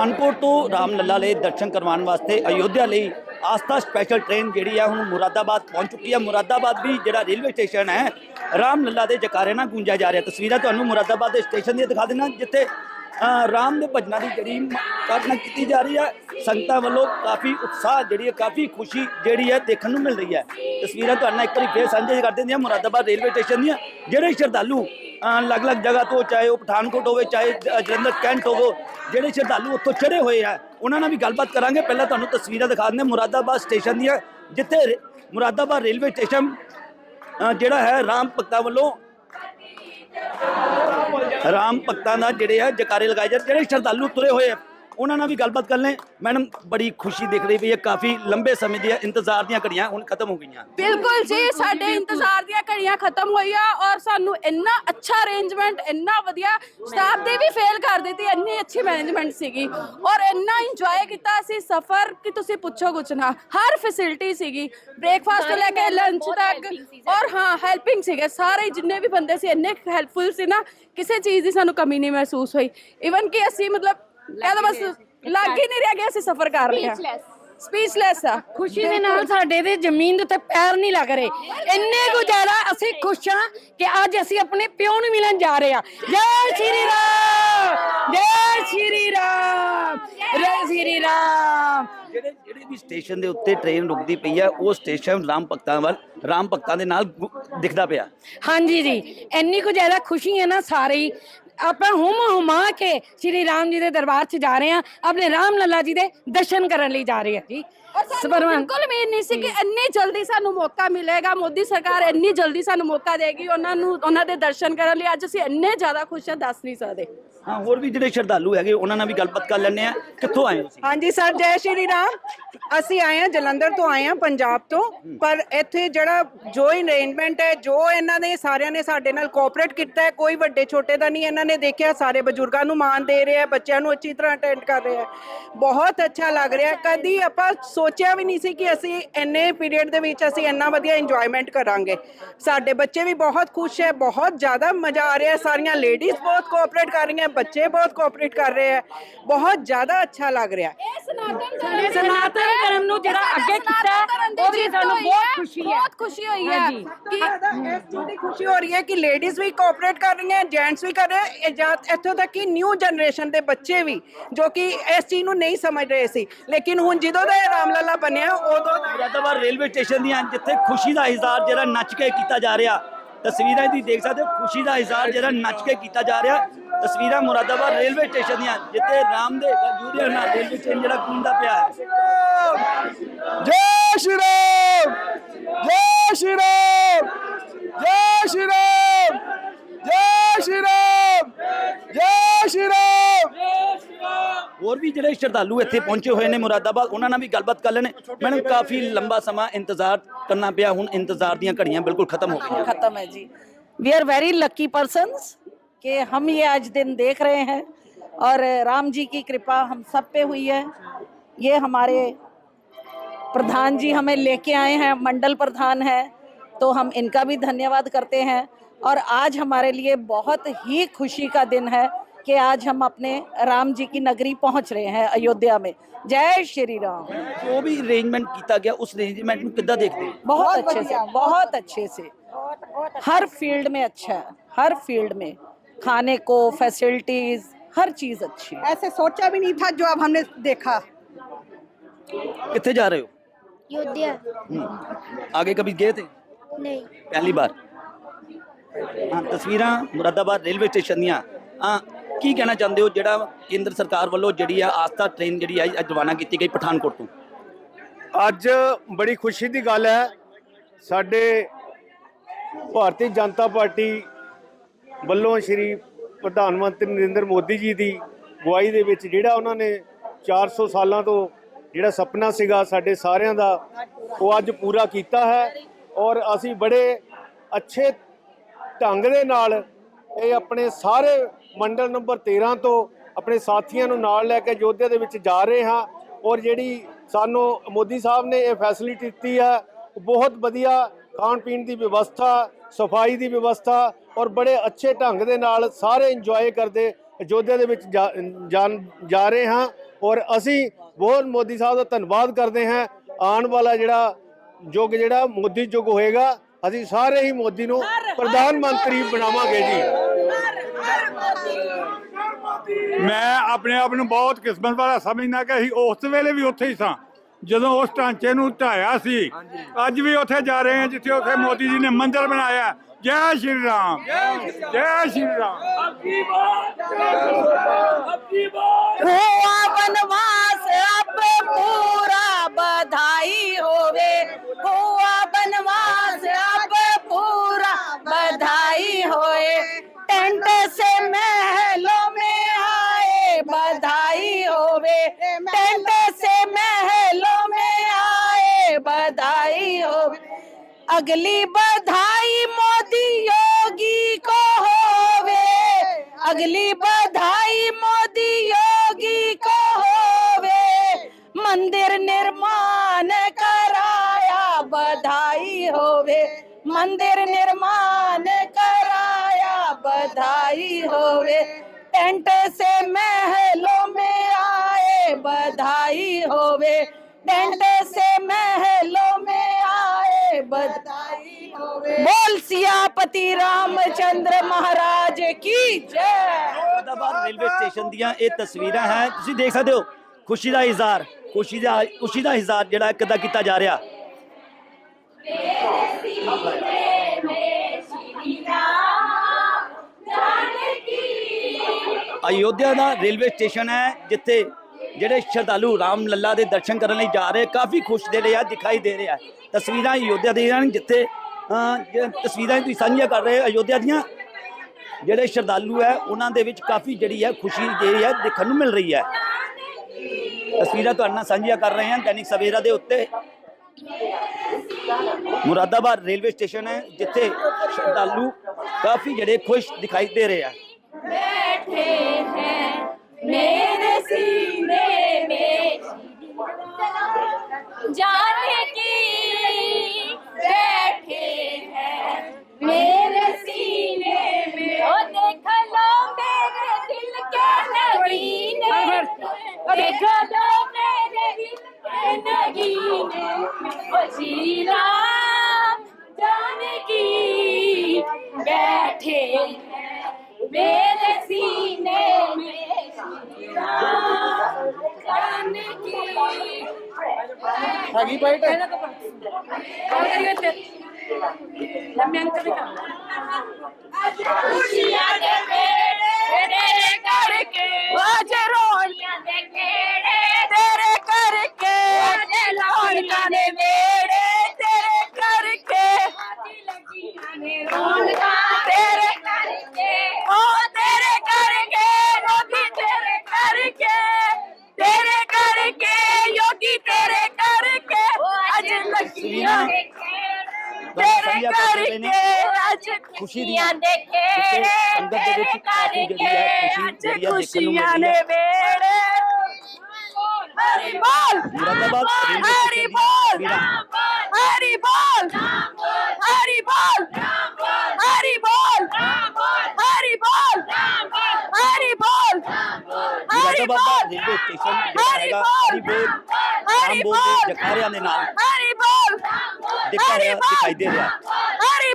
ਪਠਾਨਕੋਟ ਤੋਂ ਰਾਮ ਲੱਲਾ ਲਈ ਦਰਸ਼ਨ ਕਰਵਾਉਣ ਵਾਸਤੇ ਅਯੋਧਿਆ ਲਈ ਆਸਥਾ ਸਪੈਸ਼ਲ ਟ੍ਰੇਨ ਜਿਹੜੀ ਹੈ ਹੁਣ ਮੁਰਾਦਾਬਾਦ ਪਹੁੰਚ ਚੁੱਕੀ ਹੈ ਮੁਰਾਦਾਬਾਦ ਵੀ ਜਿਹੜਾ ਰੇਲਵੇ ਸਟੇਸ਼ਨ ਹੈ, ਰਾਮ ਲੱਲਾ ਦੇ ਜਕਾਰੇ ਨਾਲ ਗੂੰਜਿਆ ਜਾ ਰਿਹਾ। ਤਸਵੀਰਾਂ ਤੁਹਾਨੂੰ ਮੁਰਾਦਾਬਾਦ ਦੇ ਸਟੇਸ਼ਨ ਦੀਆਂ ਦਿਖਾ ਦਿੰਦਾ। ਜਿੱਥੇ ਰਾਮ ਦੇ ਭਜਨਾਂ ਦੀ ਜਿਹੜੀ ਕਾਰਨਾ ਕੀਤੀ ਜਾ ਰਹੀ ਹੈ, ਸੰਗਤਾਂ ਵੱਲੋਂ ਕਾਫੀ ਉਤਸ਼ਾਹ ਜਿਹੜੀ ਹੈ, ਕਾਫੀ ਖੁਸ਼ੀ ਜਿਹੜੀ ਹੈ ਦੇਖਣ ਨੂੰ ਮਿਲ ਰਹੀ ਹੈ। ਤਸਵੀਰਾਂ ਤੁਹਾਨੂੰ ਨਾਲ ਇੱਕ ਵਾਰੀ ਫੇਰ ਸਾਂਝੇ ਕਰ ਦਿੰਦੀਆਂ ਮੁਰਾਦਾਬਾਦ ਰੇਲਵੇ ਸਟੇਸ਼ਨ ਦੀਆਂ। ਜਿਹੜੇ ਸ਼ਰਧਾਲੂ ਅਲੱਗ-ਅਲੱਗ ਜਗ੍ਹਾ ਤੋਂ ਚਾਹੇ ਉਹ ਪਠਾਨਕੋਟ ਹੋਵੇ, ਚਾਹੇ ਜਲੰਧਰ, ਕੈਂਟ ਹੋਵੇ, ਜਿਹੜੇ ਸ਼ਰਧਾਲੂ ਉੱਥੋਂ ਚੜੇ ਹੋਏ ਆ ਉਹਨਾਂ ਨਾਲ ਵੀ ਗੱਲਬਾਤ ਕਰਾਂਗੇ। ਪਹਿਲਾਂ ਤੁਹਾਨੂੰ ਤਸਵੀਰਾਂ ਦਿਖਾ ਦਿੰਦੇ ਹਾਂ, ਮੁਰਾਦਾਬਾਦ ਸਟੇਸ਼ਨ ਦੀਆਂ, ਜਿੱਥੇ ਰੇ- ਮੁਰਾਦਾਬਾਦ ਰੇਲਵੇ ਸਟੇਸ਼ਨ ਜਿਹੜਾ ਹੈ, ਰਾਮ ਭਗਤਾਂ ਵੱਲੋਂ ਰਾਮ ਭਗਤਾਂ ਦਾ ਜਿਹੜੇ ਆ ਜਕਾਰੇ ਲਗਾਏ ਜਾ ਜਿਹੜੇ ਸ਼ਰਧਾਲੂ ਤੁਰੇ ਹੋਏ ਆ। ਉਹਨਾਂ ਨਾਲ ਵੀ ਗੱਲਬਾਤ ਕਰ ਲੈ ਮੈਡਮ ਬੜੀ ਖੁਸ਼ੀ ਦਿਖ ਰਹੀ ਪਈ ਹੈ। ਕਾਫੀ ਲੰਬੇ ਸਮੇਂ ਦੀਆਂ ਇੰਤਜ਼ਾਰ ਦੀਆਂ ਘੜੀਆਂ ਹੁਣ ਖਤਮ ਹੋ ਗਈਆਂ। ਬਿਲਕੁਲ ਜੀ ਸਾਡੇ ਇੰਤਜ਼ਾਰ ਦੀਆਂ ਘੜੀਆਂ ਖਤਮ ਹੋਈਆਂ ਔਰ ਸਾਨੂੰ ਇੰਨਾ ਅੱਛਾ ਅਰੇਂਜਮੈਂਟ ਇੰਨਾ ਵਧੀਆ ਸਟਾਫ ਦੇ ਵੀ ਫੇਲ ਕਰ ਦਿੱਤੀ ਇੰਨੀ ਅੱਛੀ ਮੈਨੇਜਮੈਂਟ ਸੀਗੀ ਔਰ ਇੰਨਾ ਇੰਜੋਏ ਕੀਤਾ ਅਸੀਂ ਸਫਰ ਕਿ ਤੁਸੀਂ ਪੁੱਛੋ ਕੁਛ ਨਾ। ਹਰ ਫੈਸਿਲਿਟੀ ਸੀਗੀ ਬ੍ਰੇਕਫਾਸਟ ਤੋਂ ਲੈ ਕੇ ਲੰਚ ਤੱਕ ਔਰ ਹਾਂ ਹੈਲਪਿੰਗ ਸੀਗੇ। ਸਾਰੇ ਜਿੰਨੇ ਵੀ ਬੰਦੇ ਸੀ ਇੰਨੇ ਹੈਲਪਫੁਲ ਸੀ ਨਾ ਕਿਸੇ ਚੀਜ਼ ਦੀ ਸਾਨੂੰ ਕਮੀ ਨਹੀਂ ਮਹਿਸੂਸ ਹੋਈ। ਇਵਨ ਕਿ ਅਸੀਂ ਮਤਲਬ ਕਹਿੰਦਾ ਬਸ ਲੱਗ ਹੀ ਨਹੀਂ ਰਿਹਾ ਕਿ ਅਸੀਂ ਸਫਰ ਕਰ ਰਹੇ ਹਾਂ। ਸਪੀਚਲੈਸ ਆ। ਖੁਸ਼ੀ ਦੇ ਨਾਲ ਸਾਡੇ ਦੇ ਜ਼ਮੀਨ ਦੇ ਉੱਤੇ ਪੈਰ ਨਹੀਂ ਲੱਗ ਰਹੇ। ਇੰਨੇ ਕੁ ਜ਼ਿਆਦਾ ਅਸੀਂ ਖੁਸ਼ ਹਾਂ ਕਿ ਅੱਜ ਅਸੀਂ ਆਪਣੇ ਪਿਓ ਨੂੰ ਮਿਲਣ ਜਾ ਰਹੇ ਹਾਂ। ਜੈ ਸ਼੍ਰੀ ਰਾਮ! ਜੈ ਸ਼੍ਰੀ ਰਾਮ! ਜੈ ਸ਼੍ਰੀ ਰਾਮ! ਜਿਹੜੇ ਜਿਹੜੇ ਵੀ ਸਟੇਸ਼ਨ ਦੇ ਉੱਤੇ ਟ੍ਰੇਨ ਰੁਕਦੀ ਪਈ ਹੈ ਉਹ ਸਟੇਸ਼ਨ ਰਾਮ ਭਗਤਾਂ ਵੱਲ ਰਾਮ ਭਗਤਾਂ ਦੇ ਨਾਲ ਦਿਖਦਾ ਪਿਆ। ਹਾਂਜੀ ਜੀ। ਇੰਨੀ ਕੁ ਜ਼ਿਆਦਾ ਖੁਸ਼ੀ ਹੈ ਨਾ ਸਾਰੇ ਹੀ। ਆਪਾਂ ਹੁਮ ਹੁਮਾ ਕੇ ਸ਼੍ਰੀ ਰਾਮ ਜੀ ਦੇ ਦਰਬਾਰ 'ਚ ਜਾ ਰਹੇ ਹਾਂ ਆਪਣੇ ਰਾਮ ਲੱਲਾ ਜੀ ਦੇ ਦਰਸ਼ਨ ਕਰਨ ਲਈ ਜਾ ਰਹੇ ਹਾਂ ਜੀ। ਔਰ ਸਾਨੂੰ ਬਿਲਕੁਲ ਉਮੀਦ ਨਹੀਂ ਸੀ ਕਿ ਇੰਨੀ ਜਲਦੀ ਸਾਨੂੰ ਮੌਕਾ ਮਿਲੇਗਾ ਮੋਦੀ ਸਰਕਾਰ ਇੰਨੀ ਜਲਦੀ ਸਾਨੂੰ ਮੌਕਾ ਦੇਗੀ ਉਹਨਾਂ ਨੂੰ ਉਹਨਾਂ ਦੇ ਦਰਸ਼ਨ ਕਰਨ ਲਈ ਅੱਜ ਅਸੀਂ ਇੰਨੇ ਜ਼ਿਆਦਾ ਖੁਸ਼ ਹਾਂ ਦੱਸ ਨਹੀਂ ਸਕਦੇ। ਹਾਂ ਹੋਰ ਵੀ ਜਿਹੜੇ ਸ਼ਰਧਾਲੂ ਹੈਗੇ ਉਹਨਾਂ ਨਾਲ ਵੀ ਗੱਲਬਾਤ ਕਰ ਲੈਂਦੇ ਆ ਕਿੱਥੋਂ ਆਏ ਹੋ ਤੁਸੀਂ? ਹਾਂਜੀ ਸਰ ਜੈ ਸ਼੍ਰੀ ਰਾਮ। ਅਸੀਂ ਆਏ ਹਾਂ ਜਲੰਧਰ ਤੋਂ ਆਏ ਹਾਂ ਪੰਜਾਬ ਤੋਂ। ਪਰ ਇੱਥੇ ਜਿਹੜਾ ਜੋ ਅਰੇਂਜਮੈਂਟ ਹੈ ਜੋ ਇਹਨਾਂ ਨੇ ਸਾਰਿਆਂ ਨੇ ਸਾਡੇ ਨਾਲ ਕੋਆਪਰੇਟ ਕੀਤਾ ਹੈ ਕੋਈ ਵੱਡੇ ਛੋਟੇ ਦਾ ਨਹੀਂ ਇਹਨਾਂ ਨੇ ਦੇਖਿਆ, ਸਾਰੇ ਬਜ਼ੁਰਗਾਂ ਨੂੰ ਮਾਣ ਦੇ ਰਹੇ ਬੱਚਿਆਂ ਨੂੰ ਅੱਛੀ ਤਰ੍ਹਾਂ ਅਟੈਂਡ ਕਰ ਰਹੇ ਬਹੁਤ ਅੱਛਾ ਲੱਗ ਰਿਹਾ। ਕਦੀ ਆਪਾਂ ਸੋਚਿਆ ਵੀ ਨਹੀਂ ਸੀ ਕਿ ਅਸੀਂ ਇੰਨੇ ਪੀਰੀਅਡ ਦੇ ਵਿੱਚ ਅਸੀਂ ਇੰਨਾ ਵਧੀਆ ਇੰਜੋਇਮੈਂਟ ਕਰਾਂਗੇ। ਸਾਡੇ ਬੱਚੇ ਵੀ ਬਹੁਤ ਖੁਸ਼ ਹੈ, ਬਹੁਤ ਜ਼ਿਆਦਾ ਮਜ਼ਾ ਆ ਰਿਹਾ ਸਾਰੀਆਂ ਲੇਡੀਜ਼ ਬਹੁਤ ਕੋਆਪਰੇਟ ਕਰ ਰਹੀਆਂ, ਬੱਚੇ ਬਹੁਤ ਕੋਆਪਰੇਟ ਕਰ ਰਹੇ ਹੈ ਬਹੁਤ ਜ਼ਿਆਦਾ ਅੱਛਾ ਲੱਗ ਰਿਹਾ। ਸਾਡੇ ਸਨਾਤਨ ਧਰਮ ਨੂੰ ਜਿਹੜਾ ਅੱਗੇ ਕੀਤਾ ਹੈ, ਉਹ ਵੀ ਸਾਨੂੰ ਬਹੁਤ ਖੁਸ਼ੀ ਹੈ। ਬਹੁਤ ਖੁਸ਼ੀ ਹੋਈ ਹੈ। ਕਿ ਇਸ ਚੀਜ਼ ਦੀ ਖੁਸ਼ੀ ਹੋ ਰਹੀ ਹੈ ਕਿ ਲੇਡੀਜ਼ ਵੀ ਕੋਆਪਰੇਟ ਕਰ ਰਹੀਆਂ ਜੈਂਟਸ ਵੀ ਕਰ ਰਹੇ ਜਾਂ- ਇੱਥੋਂ ਤੱਕ ਕਿ ਨਿਊ ਜਨਰੇਸ਼ਨ ਦੇ ਬੱਚੇ ਵੀ ਜੋ ਕਿ ਇਸ ਚੀਜ਼ ਨੂੰ ਨਹੀਂ ਸਮਝ ਰਹੇ ਸੀ। ਲੇਕਿਨ ਹੁਣ ਜਦੋਂ ਦਾ ਇਹ ਰਾਮਲਲਾ ਬਣਿਆ ਉਦੋਂ ਦਾ ਰੇਲਵੇ ਸਟੇਸ਼ਨ ਦੀਆਂ ਜਿੱਥੇ ਖੁਸ਼ੀ ਦਾ ਇਜ਼ਹਾਰ ਜਿਹੜਾ ਨੱਚ ਕੇ ਕੀਤਾ ਜਾ ਰਿਹਾ ਤਸਵੀਰਾਂ ਦੀ ਦੇਖ ਸਕਦੇ ਹੋ, ਖੁਸ਼ੀ ਦਾ ਇਜ਼ਹਾਰ ਜਿਹੜਾ ਨੱਚ ਕੇ ਕੀਤਾ ਜਾ ਰਿਹਾ। ਤਸਵੀਰਾਂ ਮੁਰਾਦਾਬਾਦ ਰੇਲਵੇ ਸਟੇਸ਼ਨ ਦੀਆਂ, ਜਿੱਥੇ ਰਾਮ ਦੇ ਜੂਰੀਆ ਨਾਲ ਰੇਲਵੇ ਸਟੇਸ਼ਨ ਜਿਹੜਾ ਗੂੰਜਦਾ ਪਿਆ ਹੈ। ਸ਼ਰਧਾਲੂ ਇੱਥੇ ਪਹੁੰਚੇ ਹੋਏ ਨੇ ਮੁਰਾਦਾਬਾਦ ਉਹਨਾਂ ਨਾਲ ਵੀ ਗੱਲਬਾਤ ਕਰ ਲੈਣੇ ਮੈਨੂੰ ਕਾਫੀ ਲੰਬਾ ਸਮਾਂ ਇੰਤਜ਼ਾਰ ਕਰਨਾ ਪਿਆ ਹੁਣ ਇੰਤਜ਼ਾਰ ਦੀਆਂ ਘੜੀਆਂ ਬਿਲਕੁਲ ਖਤਮ ਹੋ ਗਈਆਂ खत्म है जी we are very lucky persons कि हम ये आज दिन देख रहे हैं और राम जी की कृपा हम सब पे हुई है ये हमारे प्रधान जी हमें लेके आए हैं मंडल प्रधान है तो हम इनका भी धन्यवाद करते हैं और आज हमारे लिए बहुत ही खुशी का दिन है कि आज हम अपने राम जी की नगरी पहुँच रहे हैं अयोध्या में। जय श्री राम। जो भी अरेंजमेंट किया गया उस अरेंजमेंट में कितना देखते हैं? बहुत अच्छे से बहुत अच्छे से। हर फ़ील्ड में अच्छा है हर फ़ील्ड में। खाने को फैसिलिटीज़ हर चीज़ अच्छी है। ऐसे सोचा भी नहीं था जो अब हमने देखा। कितने जा रहे हो? अयोध्या। हम्म। आगे कभी गए थे? नहीं। पहली बार। हाँ, तस्वीर मुरादाबाद रेलवे स्टेशन दिया ਕੀ ਕਹਿਣਾ ਚਾਹੁੰਦੇ ਹੋ ਜਿਹੜਾ ਕੇਂਦਰ ਸਰਕਾਰ ਵੱਲੋਂ ਜਿਹੜੀ ਆ ਆਸਥਾ ਟ੍ਰੇਨ ਜਿਹੜੀ ਆ, ਅੱਜ ਰਵਾਨਾ ਕੀਤੀ ਗਈ ਪਠਾਨਕੋਟ ਤੋਂ? ਅੱਜ ਬੜੀ ਖੁਸ਼ੀ ਦੀ ਗੱਲ ਹੈ, ਸਾਡੇ ਭਾਰਤੀ ਜਨਤਾ ਪਾਰਟੀ ਵੱਲੋਂ ਸ਼੍ਰੀ ਪ੍ਰਧਾਨ ਮੰਤਰੀ ਨਰਿੰਦਰ ਮੋਦੀ ਜੀ ਦੀ ਅਗਵਾਈ ਦੇ ਵਿੱਚ ਜਿਹੜਾ ਉਹਨਾਂ ਨੇ 400 ਸਾਲਾਂ ਤੋਂ ਜਿਹੜਾ ਸੁਪਨਾ ਸੀਗਾ ਸਾਡੇ ਸਾਰਿਆਂ ਦਾ, ਉਹ ਅੱਜ ਪੂਰਾ ਕੀਤਾ ਹੈ ਔਰ ਅਸੀਂ ਬੜੇ ਅੱਛੇ ਢੰਗ ਦੇ ਨਾਲ ਇਹ ਆਪਣੇ ਸਾਰੇ ਮੰਡਲ ਨੰਬਰ 13 ਤੋਂ ਆਪਣੇ ਸਾਥੀਆਂ ਨੂੰ ਨਾਲ ਲੈ ਕੇ ਯੋਧਿਆ ਦੇ ਵਿੱਚ ਜਾ ਰਹੇ ਹਾਂ ਔਰ ਜਿਹੜੀ ਸਾਨੂੰ ਮੋਦੀ ਸਾਹਿਬ ਨੇ ਇਹ ਫੈਸਿਲਿਟੀ ਦਿੱਤੀ ਹੈ ਬਹੁਤ ਵਧੀਆ ਖਾਣ ਪੀਣ ਦੀ ਵਿਵਸਥਾ ਸਫ਼ਾਈ ਦੀ ਵਿਵਸਥਾ ਔਰ ਬੜੇ ਅੱਛੇ ਢੰਗ ਦੇ ਨਾਲ ਸਾਰੇ ਇੰਜੋਏ ਕਰਦੇ ਅਯੋਧਿਆ ਦੇ ਵਿੱਚ ਜਾਣ- ਜਾ ਰਹੇ ਹਾਂ ਔਰ ਅਸੀਂ ਬਹੁਤ ਮੋਦੀ ਸਾਹਿਬ ਦਾ ਧੰਨਵਾਦ ਕਰਦੇ ਹਾਂ। ਆਉਣ ਵਾਲਾ ਜਿਹੜਾ ਯੁੱਗ ਜਿਹੜਾ ਮੋਦੀ ਯੁੱਗ ਹੋਏਗਾ ਅਸੀਂ ਸਾਰੇ ਹੀ ਮੋਦੀ ਨੂੰ ਪ੍ਰਧਾਨ ਮੰਤਰੀ ਬਣਾਵਾਂਗੇ ਜੀ। ਮੈਂ ਆਪਣੇ ਆਪ ਨੂੰ ਬਹੁਤ ਕਿਸਮਤ ਵਾਲਾ ਸਮਝਦਾ ਕਿ ਅਸੀਂ ਉਸ ਵੇਲੇ ਵੀ ਉੱਥੇ ਹੀ ਸਾਂ, ਜਦੋਂ ਉਸ ਢਾਂਚੇ ਨੂੰ ਢਾਇਆ ਸੀ। ਅੱਜ ਵੀ ਉੱਥੇ ਜਾ ਰਹੇ ਹਾਂ, ਜਿੱਥੇ ਉੱਥੇ ਮੋਦੀ ਜੀ ਨੇ ਮੰਦਿਰ ਬਣਾਇਆ। ਜੈ ਸ਼੍ਰੀ ਰਾਮ, ਜੈ ਸ਼੍ਰੀ ਰਾਮ। ਅਬਕੀ ਬਾਤ ਅਬਕੀ ਬਾਤ ਹੋਆ ਬਨਵਾਸ ਅਬ ਪੂਰਾ ਬਧਾਈ ਹੋਵੇ। टेंट से महलों में आए बधाई होवे टेंट से महलों में आए बधाई होवे अगली बधाई मोदी योगी को होवे अगली बधाई मोदी योगी को होवे मंदिर निर्माण कराया बधाई होवे मंदिर निर्माण होवे टेंट से महलों में आए बधाई होवे टेंट से महलों में आए बधाई होवे बोल सियापति रामचंद्र महाराज की जय ਮੁਰਾਦਾਬਾਦ ਰੇਲਵੇ ਸਟੇਸ਼ਨ ਦੀਆਂ ਇਹ ਤਸਵੀਰਾਂ ਹੈ ਤੁਸੀਂ ਦੇਖ ਸਕਦੇ ਹੋ ਖੁਸ਼ੀ ਦਾ ਇਜ਼ਹਾਰ ਖੁਸ਼ੀ ਦਾ ਖੁਸ਼ੀ ਦਾ ਇਜ਼ਹਾਰ ਜਿਹੜਾ ਕਿੱਦਾਂ ਕੀਤਾ ਜਾ ਰਿਹਾ ਅਯੋਧਿਆ ਦਾ ਰੇਲਵੇ ਸਟੇਸ਼ਨ ਹੈ, ਜਿੱਥੇ ਜਿਹੜੇ ਸ਼ਰਧਾਲੂ ਰਾਮ ਲੱਲਾ ਦੇ ਦਰਸ਼ਨ ਕਰਨ ਲਈ ਜਾ ਰਹੇ, ਕਾਫੀ ਖੁਸ਼ ਦੇ ਰਿਹਾ, ਦਿਖਾਈ ਦੇ ਰਿਹਾ। ਤਸਵੀਰਾਂ ਅਯੋਧਿਆ ਦੀਆਂ ਹਨ, ਜਿੱਥੇ ਤਸਵੀਰਾਂ ਤੁਸੀਂ ਸਾਂਝੀਆਂ ਕਰ ਰਹੇ ਅਯੋਧਿਆ ਦੀਆਂ। ਜਿਹੜੇ ਸ਼ਰਧਾਲੂ ਹੈ, ਉਹਨਾਂ ਦੇ ਵਿੱਚ ਕਾਫੀ ਜਿਹੜੀ ਹੈ, ਖੁਸ਼ੀ ਜਿਹੜੀ ਹੈ, ਦੇਖਣ ਨੂੰ ਮਿਲ ਰਹੀ ਹੈ। ਤਸਵੀਰਾਂ ਤੁਹਾਡੇ ਨਾਲ ਸਾਂਝੀਆਂ ਕਰ ਰਹੇ ਹਾਂ, ਦੈਨਿਕ ਸਵੇਰਾ ਦੇ ਉੱਤੇ। ਮੁਰਾਦਾਬਾਦ ਰੇਲਵੇ ਸਟੇਸ਼ਨ ਹੈ, ਜਿੱਥੇ ਸ਼ਰਧਾਲੂ ਕਾਫੀ ਜਿਹੜੇ ਖੁਸ਼ ਦਿਖਾਈ ਦੇ ਰਹੇ ਆ जाने ਹੈਗੀ ਬਾਈਟ ਇਹਨਾਂ ਕੋ ਕਾਲ ਕਰੀਏ ਤੇ ਲੰਮੇ ਅੰਕ ਵੀ ਕਰ ਖੁਸ਼ੀਆਂ ਦੇ ਪੇੜੇ ਤੇਰੇ ਕਰਕੇ ਅੱਜ ਖੁਸ਼ੀਆਂ ਦੇ ਖੇੜੇ ਸੰਗਤ ਦੇ ਵਿੱਚ ਕਾਫੀ ਜਿਹੜੀ ਹੈ ਖੁਸ਼ੀ ਖੁਸ਼ੀਆਂ ਨੇ ਵੇੜੇ। ਹਰੀ ਬੋਲ ਹਰੀ ਬੋਲ ਹਰੀ ਬੋਲ ਹਰੀ ਬੋਲ ਹਰੀ ਬੋਲ ਹਰੀ ਬੋਲ ਹਰੀ ਬੋਲ ਹਰੀ ਬੋਲ। ਹਰੀ ਬੋਲ। ਬੋਲ ਜਕਾਰਿਆਂ ਦੇ ਨਾਲ। ਹਰੀ ਬੋਲ ਦਿਖਾਈ ਦੇ ਰਿਹਾ। ਹਰੀ